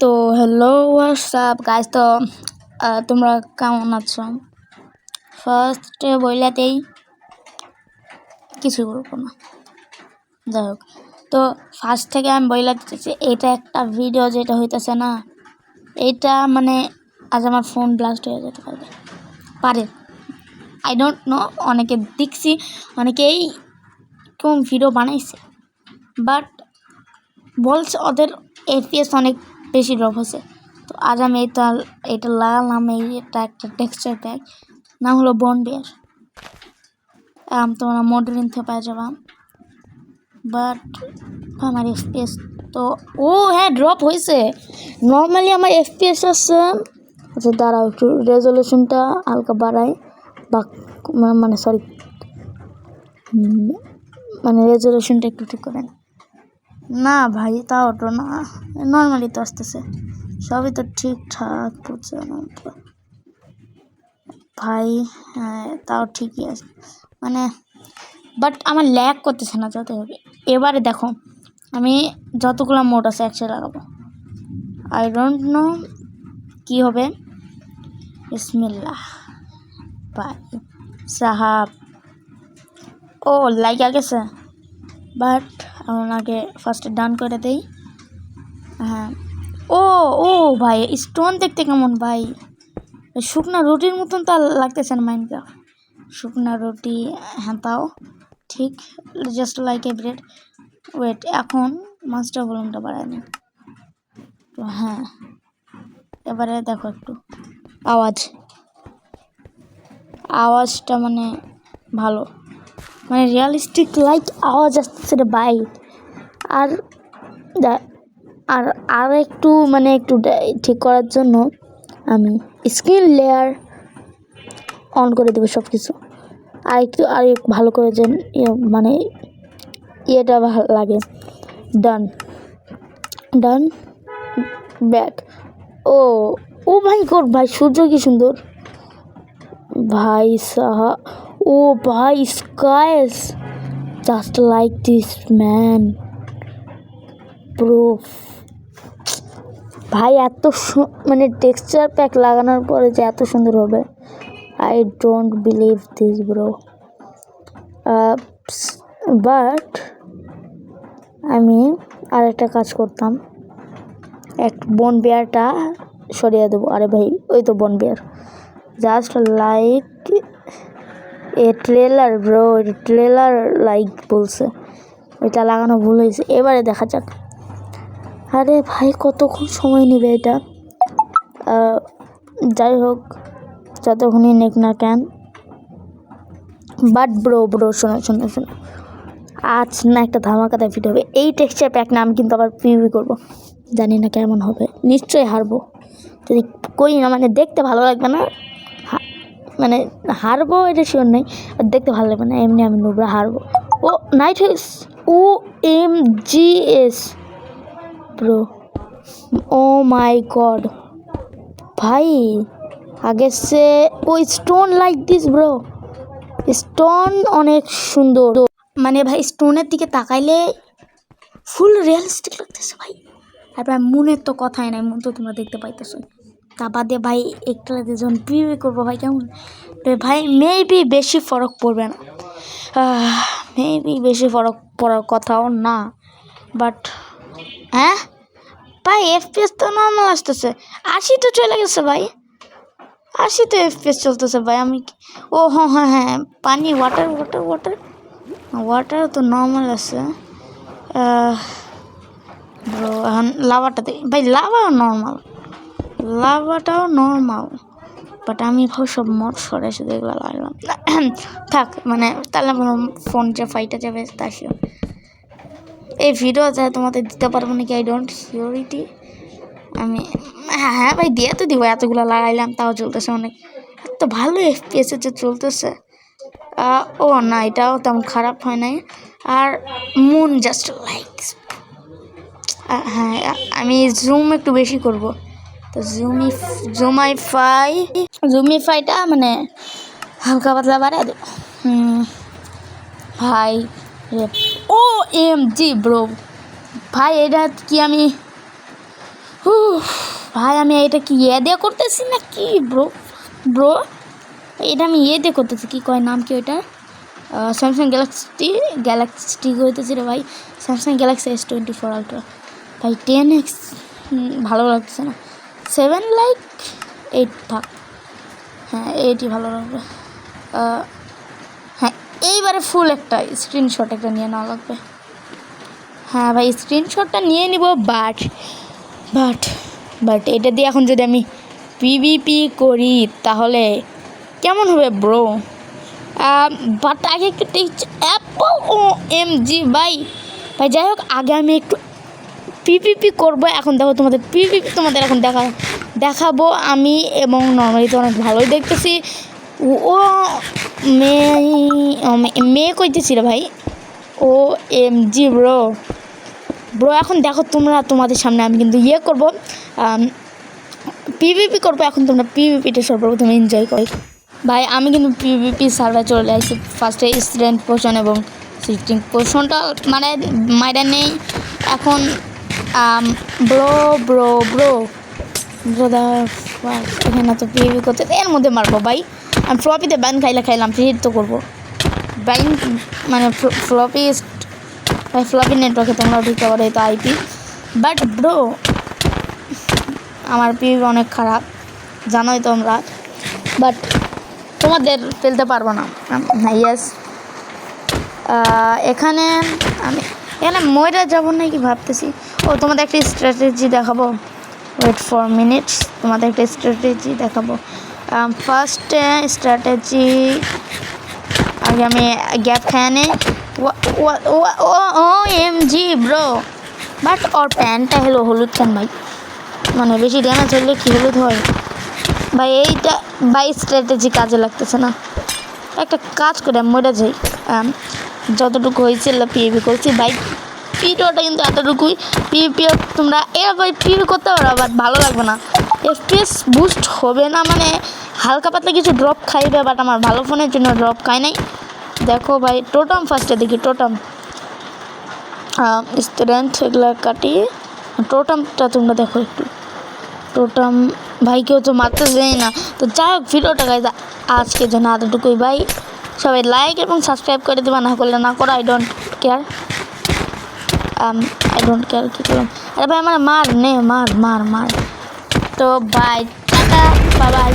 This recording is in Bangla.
তো হ্যালো হোয়াটসঅ্যাপ গাইজ তো তোমরা কেমন আছো? ফার্স্টে বইলাতেই কিছু করব না। যাই হোক, তো ফার্স্ট থেকে আমি বইলা দিতেছি এটা একটা ভিডিও যেটা হইতেছে না, এটা মানে আজ আমার ফোন ব্লাস্ট হয়ে যেতে পারবে পারে। আই ডোন্ট নো অনেকে দেখছি, অনেকেই কোন ভিডিও বানাইছে বাট বলছে ওদের এফপিএস অনেক বেশি ড্রপ হয়েছে। তো আজ আমি এটা এটা লাগালাম এটা একটা টেক্সচার প্যাক নাম হলো বন বিয়ার আম, তোমরা মডেলিং থেকে পেয়ে যাবা। বাট আমার এফপিএস তো, ও হ্যাঁ ড্রপ হয়েছে। নর্মালি আমার এফপিএস আছে আচ্ছা দাঁড়াও, একটু রেজলিউশনটা হালকা বাড়াই। বা মানে সরি মানে রেজলিউশনটা একটু ঠিক করেন। না ভাই তো না। নর্মালি তো আসতেছে। সবই তো ঠিকঠাক ভাই হ্যাঁ তাও ঠিকই আছে। মানে বাট আমার ল্যাক করতেছে না যত হবে এবারে দেখো, আমি যতগুলো মোড আছে একসাথে লাগাবো। আই ডোন্ট নো কী হবে। বিসমিল্লাহ। ভাই, সাহাব। ও লাইক গেছে। বাট আগে ফার্স্টে ডান করে দেই। হ্যাঁ। ও ও ভাই স্টোন দেখতে কেমন ভাই? শুকনা রুটির মতন তো লাগতেছে না মাইন্ডটা শুকনা রুটি হ্যাঁ তাও, ঠিক। Just like a bread wait এখন মাছটা ভলিউমটা বাড়ায় নি। তো হ্যাঁ। এবারে দেখো একটু। আওয়াজ। আওয়াজটা মানে ভালো। মানে রিয়ালিস্টিক লাইক আওয়াজ আসতেছে রে ভাই। আর আর আর একটু মানে একটু ঠিক করার জন্য আমি স্ক্রিন লেয়ার অন করে দেবো সব কিছু আর একটু, আর ভালো করে যেন ইয়ে মানে ইয়েটা ভালো লাগে। ডান ডান ব্যাক ও ও ভাই গড ভাই, সূর্য কি সুন্দর। ভাই, সাহা, ও ভাই skies just like this man proof ভাই, এত মানে টেক্সচার প্যাক লাগানোর পরে যে এত সুন্দর হবে। I don't believe this bro but আমি আর একটা কাজ করতাম। এক বন বিয়ারটা সরিয়ে দেবো। আরে ভাই, ওই তো বন বিয়ার just like a trailer bro trailer like বলছে। ওইটা লাগানো ভুল হয়েছে। এবারে দেখা যাক। আরে ভাই, কতক্ষণ সময় নেবে এটা? যাই হোক, যতক্ষণই নেক না কেন। বাট ব্রো ব্রো শোনো শোনো শোনো। আজ না একটা ধামাকাতে ফিট হবে। এই টেক্সচার প্যাক না আমি কিন্তু আবার পিভি করব। জানি না কেমন হবে। নিশ্চয়ই হারবো। যদি করি না মানে দেখতে ভালো লাগবে না। মানে হারবো এটা শিওর নেই। আর দেখতে ভালো লাগবে না। এমনি আমি নুবরা হারবো। ও night O M G S bro. Oh my god. ভাই, আগে সে ও stone like this bro. Stone অনেক সুন্দর। মানে ভাই স্টোনের দিকে তাকাইলে ফুল রিয়েলিস্টিক লাগতেছে ভাই। আর ভাই মনের তো কথাই নাই, মন তো তোমরা দেখতে পাইতেছো। তা বাদে ভাই, একটা যখন বিয়ে করব ভাই, কেমন? ভাই মেবি বেশি ফরক পড়বে না। মেবি বেশি ফরক পড়ার কথাও না। বাট হ্যাঁ? ভাই এফপিএস তো নর্মাল আসতেছে। আশি তো চলে গেছে ভাই। আশি তো এফপিএস চলতেছে ভাই, আমি ও হ্যাঁ হ্যাঁ হ্যাঁ পানি ওয়াটার ওয়াটার ওয়াটার ওয়াটার তো নর্মাল আছে। এখন লাভাটা দেখি ভাই লাভাও নর্মাল লাভাটাও নর্মাল বাট আমি ভাব সব মদ সরে শুধু এগুলো লাগলাম থাক মানে তাহলে ফোন যে ফাইটা যাবে তা এই ভিডিও যা তোমাদের দিতে পারব নাকি? আই ডোন্ট সিওরিটি আমি হ্যাঁ হ্যাঁ ভাই দিয়ে তো দিব এতগুলো লাগাইলাম তাও চলতেছে অনেক। এত ভালো এফপিএসে যে চলতেছে। ও না এটাও তেমন খারাপ হয় নাই। আর মুন জাস্ট লাইক হ্যাঁ আমি জুম একটু বেশি করব। তো জুমি জুমাইফাই জুমিফাইটা মানে হালকা পাতলা হুম, ভাই ও এম জি ব্রো ভাই, এটা কি আমি হু ভাই, আমি এটা কি ইয়ে দিয়ে করতেছি না কি ব্রো ব্রো এটা আমি ইয়ে দিয়ে করতেছি, কী কয় নাম কি ওইটা স্যামসাং গ্যালাক্সি গ্যালাক্সি হইতেছি রে ভাই। Samsung Galaxy S twenty four ultra ভাই টেন এক্স ভালো লাগছে না। সেভেন লাইক এইট থাক। হ্যাঁ এইটই ভালো লাগবে। এইবারে ফুল একটা স্ক্রিনশট একটা নিয়ে নেওয়া লাগবে। হ্যাঁ ভাই স্ক্রিনশটটা নিয়ে নিব বাট বাট বাট এটা দিয়ে এখন যদি আমি পিভিপি করি তাহলে কেমন হবে ব্রো বাট আগে একটু অ্যাপল ও এম জি ভাই। ভাই, যাই হোক, আগে আমি একটু পিপিপি করব, এখন দেখো তোমাদের পিপিপি তোমাদের এখন দেখা, দেখাবো আমি এবং নর্মালি তো অনেক ভালোই দেখতেছি। ও- ও মেয়ে মেয়ে কইতেছি রে ভাই? O M G bro bro এখন দেখো তোমরা তোমাদের সামনে আমি কিন্তু ইয়ে করব। পিভিপি করব, এখন তোমরা পিভিপিটা সর্বপ্রথম এনজয় করো। ভাই, আমি কিন্তু পিভিপি সার্ভার চলে আসছি ফার্স্টে স্টুডেন্ট পোর্শন এবং সিটিং পোর্শনটা মানে মাইরা নেই। এখন ব্রো ব্রো ব্রো ব্রোদার এখানে তো পিভিপি করতে এর মধ্যে মারবো ভাই। আমি ফ্লপিতে ব্যান খাইলে খাইলাম ফির তো করব। ব্যান মানে ফ্লপি ফ্লপি নেটওয়ার্কে তোমরাও ঢুকতে পারো, এই তো আইপি বাট ব্রো আমার পিভি অনেক খারাপ, জানোই তোমরা। বাট তোমাদের ফেলতে পারব না। ইয়েস এখানে আমি, এখানে ময়রা যাব নাকি ভাবতেছি? ও, তোমাদের একটা স্ট্র্যাটেজি দেখাবো। ওয়েট ফর মিনিটস তোমাদের একটা স্ট্র্যাটেজি দেখাবো। ফার্স্টে স্ট্র্যাটেজি আগে আমি গ্যাপ খেয়ে নে O M G bro but ওর প্যান্টটা হলো হলুদ কেন ভাই? মানে বেশি ড্যামেজ হলে কী হলুদ হয়? ভাই এইটা বাই স্ট্র্যাটেজি কাজে লাগতেছে না। একটা কাজ করে মরে যাই। আম, যতটুকু হয়েছিল পিএপি করছি। ভাই পিডিওটা কিন্তু এতটুকুই। পিএপিও তোমরা এ ভাই পিএপি করতে পারো বাট ভালো লাগবে না। এফপিএস বুস্ট হবে না মানে হালকা পাতলা কিছু ড্রপ খাইবে বাট আমার ভালো ফোনের জন্য ড্রপ খাই নাই। দেখো ভাই টোটাম ফার্স্টে দেখি টোটাম স্টুডেন্ট এগুলো কাটিয়ে টোটামটা তোমরা দেখো একটু। টোটাম ভাই কেউ তো মারতে যাই না। তো যাই হোক ভিডিওটা গাইজ আজকের জন্য এতটুকুই ভাই। সবাই লাইক এবং সাবস্ক্রাইব করে দেবা, না করলে না করো I don't care I don't care কী করলাম? আরে ভাই, আমার মার নে, মার মার মার। তো বাই টাটা বাবাই